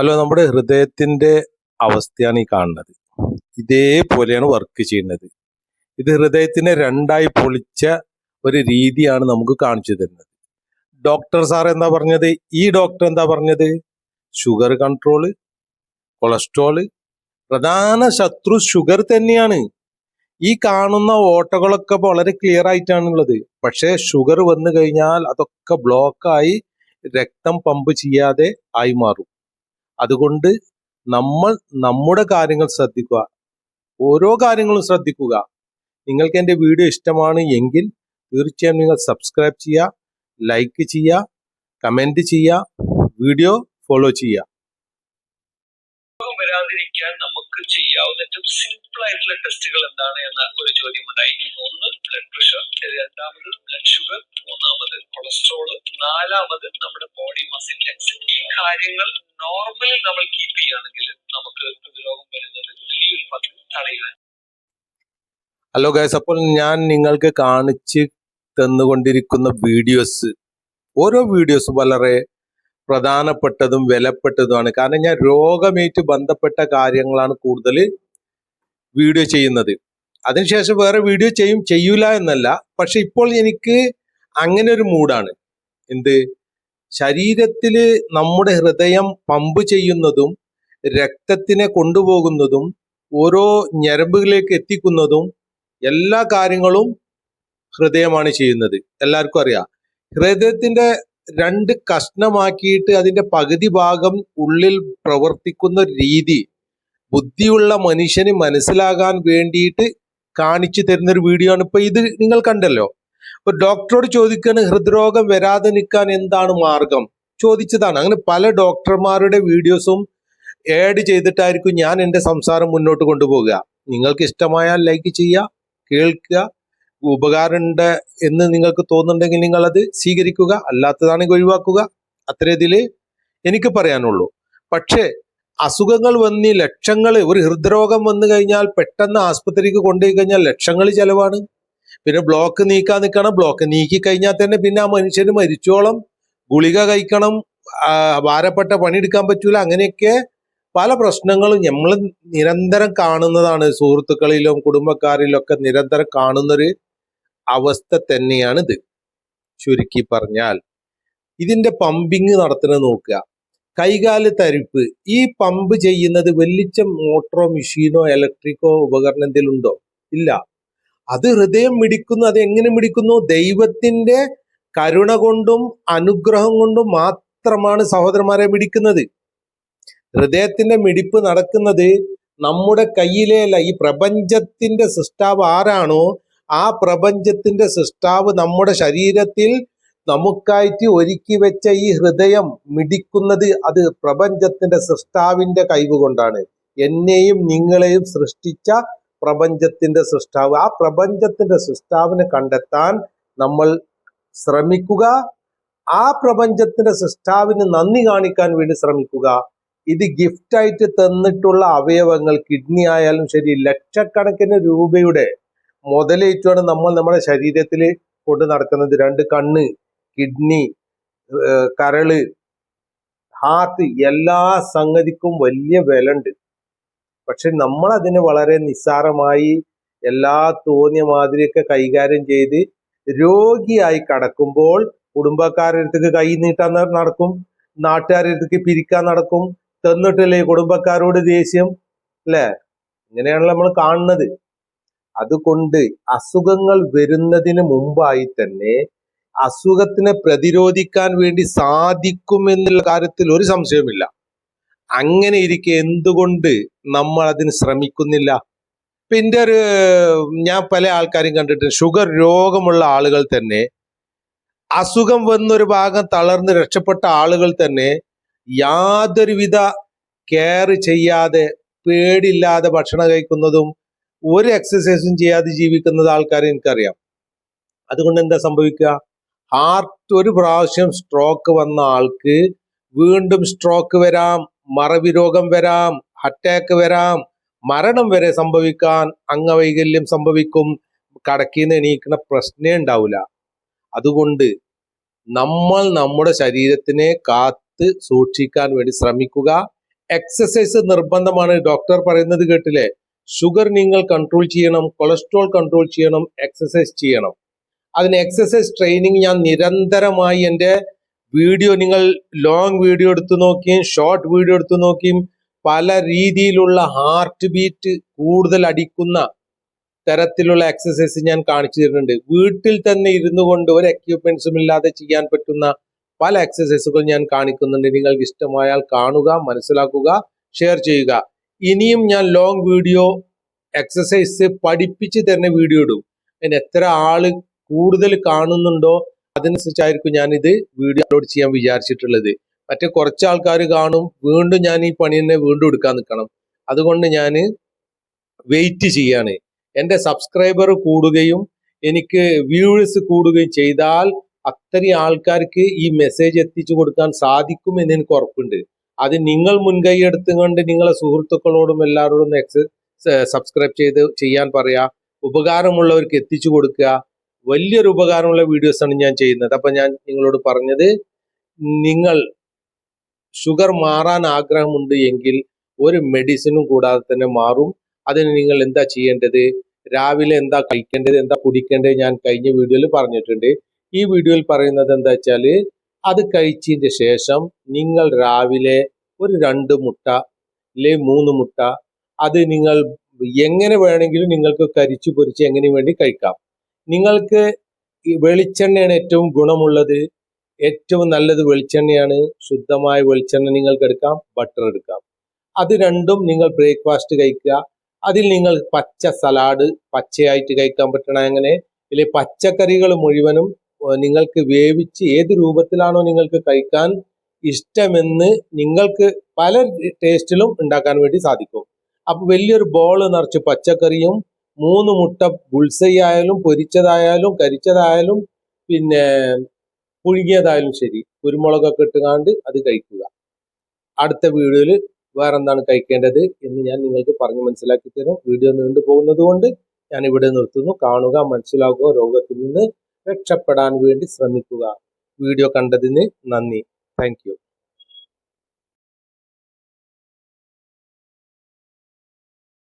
Hello നമ്മുടെ ഹൃദയത്തിന്റെ അവസ്ഥയാണ് ഈ കാണുന്നത്. ഇതേപോലെയാണ് വർക്ക് ചെയ്യുന്നത്. ഇത് ഹൃദയത്തിനെ രണ്ടായി പൊളിച്ച ഒരു രീതിയാണ് നമുക്ക് കാണിച്ചു തരുന്നത്. ഡോക്ടർ സാർ എന്താ പറഞ്ഞത്? ഈ ഡോക്ടർ എന്താ പറഞ്ഞത്? ഷുഗർ കൺട്രോൾ കൊളസ്ട്രോൾ പ്രധാന ശത്രു ഷുഗർ തന്നെയാണ്. ഈ കാണുന്ന ഓട്ടകളൊക്കെ വളരെ ക്ലിയർ ആയിട്ടാണുള്ളത്. പക്ഷേ ഷുഗർ വന്നു കഴിഞ്ഞാൽ അതൊക്കെ ബ്ലോക്കായി രക്തം പമ്പ് ചെയ്യാതെ ആയി മാറും. അതുകൊണ്ട് നമ്മൾ നമ്മുടെ കാര്യങ്ങൾ ശ്രദ്ധിക്കുക. ഓരോ കാര്യങ്ങളും ശ്രദ്ധിക്കുക. നിങ്ങൾക്ക് എന്റെ വീഡിയോ ഇഷ്ടമാണ് എങ്കിൽ തീർച്ചയായും നിങ്ങൾ സബ്സ്ക്രൈബ് ചെയ്യുക ലൈക്ക് ചെയ്യുക കമന്റ് ചെയ്യുക വീഡിയോ ഫോളോ ചെയ്യുക രോഗം വരാതിരിക്കാൻ നമുക്ക് ചെയ്യാവുന്ന ഏറ്റവും സിമ്പിൾ ആയിട്ടുള്ള ടെസ്റ്റുകൾ എന്താണ് എന്ന ഒരു ചോദ്യം ഉണ്ടായി ഒന്ന് ബ്ലഡ് പ്രഷർ രണ്ടാമത് ബ്ലഡ് ഷുഗർ മൂന്നാമത് കൊളസ്ട്രോൾ നാലാമത് നമ്മുടെ ബോഡി മസ് ഇൻഡെക്സ് ഈ കാര്യങ്ങൾ നോർമലി നമ്മൾ കീപ്പ് ചെയ്യുകയാണെങ്കിൽ നമുക്ക് ഹൃദ്രോഗം വരുന്നത് വലിയൊരു പങ്ക് തടയാൻ ഹലോ ഗൈസ് അപ്പോൾ ഞാൻ നിങ്ങൾക്ക് കാണിച്ച് തന്നുകൊണ്ടിരിക്കുന്ന വീഡിയോസ് ഓരോ വീഡിയോസ് വളരെ പ്രധാനപ്പെട്ടതും വിലപ്പെട്ടതുമാണ്. കാരണം ഞാൻ രോഗമേറ്റ് ബന്ധപ്പെട്ട കാര്യങ്ങളാണ് കൂടുതൽ വീഡിയോ ചെയ്യുന്നത്. അതിനുശേഷം വേറെ വീഡിയോ ചെയ്യും ചെയ്യൂല എന്നല്ല. പക്ഷെ ഇപ്പോൾ എനിക്ക് അങ്ങനെ ഒരു മൂഡാണ്. എന്ത്? ശരീരത്തിൽ നമ്മുടെ ഹൃദയം പമ്പ് ചെയ്യുന്നതും രക്തത്തിനെ കൊണ്ടുപോകുന്നതും ഓരോ ഞരമ്പുകളിലേക്ക് എത്തിക്കുന്നതും എല്ലാ കാര്യങ്ങളും ഹൃദയമാണ് ചെയ്യുന്നത്. എല്ലാവർക്കും അറിയാം. ഹൃദയത്തിന്റെ രണ്ട് കഷ്ണമാക്കിയിട്ട് അതിന്റെ പകുതി ഭാഗം ഉള്ളിൽ പ്രവർത്തിക്കുന്ന രീതി ബുദ്ധിയുള്ള മനുഷ്യന് മനസ്സിലാകാൻ വേണ്ടിയിട്ട് കാണിച്ചു തരുന്ന ഒരു വീഡിയോ ആണ് ഇപ്പൊ ഇത് നിങ്ങൾ കണ്ടല്ലോ. ഇപ്പൊ ഡോക്ടറോട് ചോദിക്കാണ് ഹൃദ്രോഗം വരാതെ നിൽക്കാൻ എന്താണ് മാർഗം? ചോദിച്ചതാണ്. അങ്ങനെ പല ഡോക്ടർമാരുടെ വീഡിയോസും ഏഡ് ചെയ്തിട്ടായിരിക്കും ഞാൻ എന്റെ സംസാരം മുന്നോട്ട് കൊണ്ടുപോകുക നിങ്ങൾക്ക് ഇഷ്ടമായാൽ ലൈക്ക് ചെയ്യുക കേൾക്കുക ഉപകാരമുണ്ട് എന്ന് നിങ്ങൾക്ക് തോന്നുന്നുണ്ടെങ്കിൽ നിങ്ങൾ അത് സ്വീകരിക്കുക അല്ലാത്തതാണെങ്കിൽ ഒഴിവാക്കുക. അത്ര ഇതിൽ എനിക്ക് പറയാനുള്ളൂ. പക്ഷേ അസുഖങ്ങൾ വന്ന് ലക്ഷങ്ങൾ ഒരു ഹൃദ്രോഗം വന്നു കഴിഞ്ഞാൽ പെട്ടെന്ന് ആസ്പത്രിക്ക് കൊണ്ടുപോയി കഴിഞ്ഞാൽ ലക്ഷങ്ങൾ ചെലവാണ്. പിന്നെ ബ്ലോക്ക് നീക്കാൻ നിൽക്കണം ബ്ലോക്ക് നീക്കി കഴിഞ്ഞാൽ തന്നെ പിന്നെ ആ മനുഷ്യന് മരിച്ചോളം ഗുളിക കഴിക്കണം ഭാരപ്പെട്ട പണിയെടുക്കാൻ പറ്റൂല. അങ്ങനെയൊക്കെ പല പ്രശ്നങ്ങളും നമ്മൾ നിരന്തരം കാണുന്നതാണ്. സുഹൃത്തുക്കളിലും കുടുംബക്കാരിലും ഒക്കെ നിരന്തരം കാണുന്നൊരു അവസ്ഥ തന്നെയാണിത്. ചുരുക്കി പറഞ്ഞാൽ. ഇതിന്റെ പമ്പിങ് നടത്തുന്നത് നോക്കുക. കൈകാൽ തരിപ്പ് ഈ പമ്പ് ചെയ്യുന്നത് വലിച്ച മോട്ടറോ മെഷീനോ ഇലക്ട്രിക്കോ ഉപകരണം എന്തെങ്കിലും ഉണ്ടോ? ഇല്ല. അത് ഹൃദയം മിടിക്കുന്നു. അത് എങ്ങനെ മിടിക്കുന്നു? ദൈവത്തിന്റെ കരുണ കൊണ്ടും അനുഗ്രഹം കൊണ്ടും മാത്രമാണ് സഹോദരന്മാരെ മിടിക്കുന്നത്. ഹൃദയത്തിന്റെ മിടിപ്പ് നടക്കുന്നത് നമ്മുടെ കയ്യിലെ അല്ല ഈ പ്രപഞ്ചത്തിന്റെ സൃഷ്ടാവ് ആരാണോ ആ പ്രപഞ്ചത്തിന്റെ സൃഷ്ടാവ് നമ്മുടെ ശരീരത്തിൽ നമുക്കായിട്ട് ഒരുക്കി വെച്ച ഈ ഹൃദയം മിടിക്കുന്നത് അത് പ്രപഞ്ചത്തിന്റെ സൃഷ്ടാവിന്റെ കഴിവ് കൊണ്ടാണ്. എന്നെയും നിങ്ങളെയും സൃഷ്ടിച്ച പ്രപഞ്ചത്തിന്റെ സൃഷ്ടാവ്. ആ പ്രപഞ്ചത്തിന്റെ സൃഷ്ടാവിനെ കണ്ടെത്താൻ നമ്മൾ ശ്രമിക്കുക. ആ പ്രപഞ്ചത്തിന്റെ സൃഷ്ടാവിന് നന്ദി കാണിക്കാൻ വേണ്ടി ശ്രമിക്കുക. ഇത് ഗിഫ്റ്റായിട്ട് തന്നിട്ടുള്ള അവയവങ്ങൾ കിഡ്നി ആയാലും ശരി ലക്ഷക്കണക്കിന് രൂപയുടെ മുതലേറ്റുമാണ് നമ്മൾ നമ്മുടെ ശരീരത്തിൽ കൊണ്ട് നടക്കുന്നത്. രണ്ട് കണ്ണ്. കിഡ്നി കരൾ ഹാർട്ട് എല്ലാ സംഗതിക്കും വലിയ വില ഉണ്ട് പക്ഷെ നമ്മൾ അതിനെ വളരെ നിസ്സാരമായി എല്ലാ തോന്നിയ മാതിരിയൊക്കെ കൈകാര്യം ചെയ്ത് രോഗിയായി കടക്കുമ്പോൾ കുടുംബക്കാരുടെ അടുത്തേക്ക് കൈ നീട്ടാൻ നടക്കും. നാട്ടുകാരുടെ അടുത്തേക്ക് പിരിക്കാൻ നടക്കും. തന്നിട്ടില്ലേ കുടുംബക്കാരോട് ദേഷ്യം? അല്ലേ? ഇങ്ങനെയാണല്ലോ നമ്മൾ കാണുന്നത്. അതുകൊണ്ട് അസുഖങ്ങൾ വരുന്നതിന് മുമ്പായി തന്നെ അസുഖത്തിനെ പ്രതിരോധിക്കാൻ വേണ്ടി സാധിക്കും എന്നുള്ള കാര്യത്തിൽ ഒരു സംശയവുമില്ല. അങ്ങനെ ഇരിക്കെ എന്തുകൊണ്ട് നമ്മൾ അതിന് ശ്രമിക്കുന്നില്ല? പിന്നെ ഒരു ഞാൻ പല ആൾക്കാരും കണ്ടിട്ടുണ്ട്. ഷുഗർ രോഗമുള്ള ആളുകൾ തന്നെ അസുഖം വന്നൊരു ഭാഗം തളർന്ന് രക്ഷപ്പെട്ട ആളുകൾ തന്നെ യാതൊരുവിധ കെയർ ചെയ്യാതെ പേടില്ലാതെ ഭക്ഷണം കഴിക്കുന്നതും ഒരു എക്സസൈസും ചെയ്യാതെ ജീവിക്കുന്നത് ആൾക്കാരെ എനിക്കറിയാം. അതുകൊണ്ട് എന്താ സംഭവിക്കുക? ഹാർട്ട് ഒരു പ്രാവശ്യം സ്ട്രോക്ക് വന്ന ആൾക്ക് വീണ്ടും സ്ട്രോക്ക് വരാം മറവി രോഗം വരാം അറ്റാക്ക് വരാം മരണം വരെ സംഭവിക്കാൻ അംഗവൈകല്യം സംഭവിക്കും. കടക്കിൽ നിന്ന് എണീക്കുന്ന പ്രശ്നമേ ഉണ്ടാവില്ല അതുകൊണ്ട് നമ്മൾ നമ്മുടെ ശരീരത്തിനെ കാത്ത് സൂക്ഷിക്കാൻ വേണ്ടി ശ്രമിക്കുക. എക്സസൈസ് നിർബന്ധമാണ്. ഡോക്ടർ പറയുന്നത് കേട്ടില്ലേ? ഷുഗർ നിങ്ങൾ കൺട്രോൾ ചെയ്യണം കൊളസ്ട്രോൾ കൺട്രോൾ ചെയ്യണം എക്സസൈസ് ചെയ്യണം. അതിന് എക്സസൈസ് ട്രെയിനിങ് ഞാൻ നിരന്തരമായി എന്റെ വീഡിയോ നിങ്ങൾ ലോങ് വീഡിയോ എടുത്തു നോക്കിയും ഷോർട്ട് വീഡിയോ എടുത്തു നോക്കിയും പല രീതിയിലുള്ള ഹാർട്ട് ബീറ്റ് കൂടുതൽ അടിക്കുന്ന തരത്തിലുള്ള എക്സസൈസ് ഞാൻ കാണിച്ചു തരുന്നുണ്ട്. വീട്ടിൽ തന്നെ ഇരുന്നു കൊണ്ട് ഒരു എക്യുപ്മെന്റ്സും ഇല്ലാതെ ചെയ്യാൻ പറ്റുന്ന പല എക്സസൈസുകൾ ഞാൻ കാണിക്കുന്നുണ്ട്. നിങ്ങൾക്ക് ഇഷ്ടമായാൽ കാണുക മനസ്സിലാക്കുക ഷെയർ ചെയ്യുക. ഇനിയും ഞാൻ ലോങ് വീഡിയോ എക്സസൈസ് പഠിപ്പിച്ച് തന്നെ വീഡിയോ ഇടും. അതിന് എത്ര ആൾ കൂടുതൽ കാണുന്നുണ്ടോ അതനുസരിച്ചായിരിക്കും ഞാൻ ഇത് വീഡിയോ അപ്ലോഡ് ചെയ്യാൻ വിചാരിച്ചിട്ടുള്ളത്. മറ്റേ കുറച്ച് ആൾക്കാർ കാണും വീണ്ടും ഞാൻ ഈ പണി തന്നെ വീണ്ടും എടുക്കാൻ നിൽക്കണം. അതുകൊണ്ട് ഞാൻ വെയിറ്റ് ചെയ്യാണ്. എന്റെ സബ്സ്ക്രൈബർ കൂടുകയും എനിക്ക് വ്യൂവേഴ്സ് കൂടുകയും ചെയ്താൽ അത്രയും ആൾക്കാർക്ക് ഈ മെസ്സേജ് എത്തിച്ചു കൊടുക്കാൻ സാധിക്കും എന്ന് എനിക്ക് ഉറപ്പുണ്ട്. അത് നിങ്ങൾ മുൻകൈ എടുത്തുകൊണ്ട് നിങ്ങളെ സുഹൃത്തുക്കളോടും എല്ലാവരോടും എക്സ് സബ്സ്ക്രൈബ് ചെയ്ത് ചെയ്യാൻ പറയാ. ഉപകാരമുള്ളവർക്ക് എത്തിച്ചു കൊടുക്കുക. വലിയൊരു ഉപകാരമുള്ള വീഡിയോസ് ആണ് ഞാൻ ചെയ്യുന്നത്. അപ്പൊ ഞാൻ നിങ്ങളോട് പറഞ്ഞത് നിങ്ങൾ ഷുഗർ മാറാൻ ആഗ്രഹമുണ്ട് എങ്കിൽ ഒരു മെഡിസിനും കൂടാതെ തന്നെ മാറും. അതിന് നിങ്ങൾ എന്താ ചെയ്യേണ്ടത്? രാവിലെ എന്താ കഴിക്കേണ്ടത്? എന്താ കുടിക്കേണ്ടത്? ഞാൻ കഴിഞ്ഞ വീഡിയോയിൽ പറഞ്ഞിട്ടുണ്ട്. ഈ വീഡിയോയിൽ പറയുന്നത് എന്താ വെച്ചാൽ അത് കഴിച്ചതിന് ശേഷം നിങ്ങൾ രാവിലെ ഒരു രണ്ട് മുട്ട അല്ലെ മൂന്ന് മുട്ട അത് നിങ്ങൾ എങ്ങനെ വേണമെങ്കിലും നിങ്ങൾക്ക് കരിച്ചു പൊരിച്ച് എങ്ങനെ വേണ്ടി കഴിക്കാം. നിങ്ങൾക്ക് ഈ വെളിച്ചെണ്ണയാണ് ഏറ്റവും ഗുണമുള്ളത്. ഏറ്റവും നല്ലത് വെളിച്ചെണ്ണയാണ്. ശുദ്ധമായ വെളിച്ചെണ്ണ നിങ്ങൾക്ക് എടുക്കാം ബട്ടർ എടുക്കാം. അത് രണ്ടും നിങ്ങൾ ബ്രേക്ക്ഫാസ്റ്റ് കഴിക്കുക. അതിൽ നിങ്ങൾ പച്ച സലാഡ് പച്ചയായിട്ട് കഴിക്കാൻ പറ്റണ അങ്ങനെ ഇല്ലെ പച്ചക്കറികൾ മുഴുവനും നിങ്ങൾക്ക് വേവിച്ച് ഏത് രൂപത്തിലാണോ നിങ്ങൾക്ക് കഴിക്കാൻ ഇഷ്ടമെന്ന് നിങ്ങൾക്ക് പല ടേസ്റ്റിലും ഉണ്ടാക്കാൻ വേണ്ടി സാധിക്കും. അപ്പൊ വലിയൊരു ബോൾ നിറച്ച് പച്ചക്കറിയും മൂന്ന് മുട്ട ബുൾസൈ ആയാലും പൊരിച്ചതായാലും കരിച്ചതായാലും പിന്നെ പുഴുങ്ങിയതായാലും ശരി. കുരുമുളകൊക്കെ ഇട്ടുകാണ്ട് അത് കഴിക്കുക. അടുത്ത വീഡിയോയിൽ വേറെ എന്താണ് കഴിക്കേണ്ടത് എന്ന് ഞാൻ നിങ്ങൾക്ക് പറഞ്ഞ് മനസ്സിലാക്കി തരും. വീഡിയോ നീണ്ടു പോകുന്നത് കൊണ്ട് ഞാൻ ഇവിടെ നിർത്തുന്നു. കാണുക മനസ്സിലാക്കുക രോഗത്തിൽ നിന്ന് രക്ഷപ്പെടാൻ വേണ്ടി ശ്രമിക്കുക. വീഡിയോ കണ്ടതിന് നന്ദി. താങ്ക്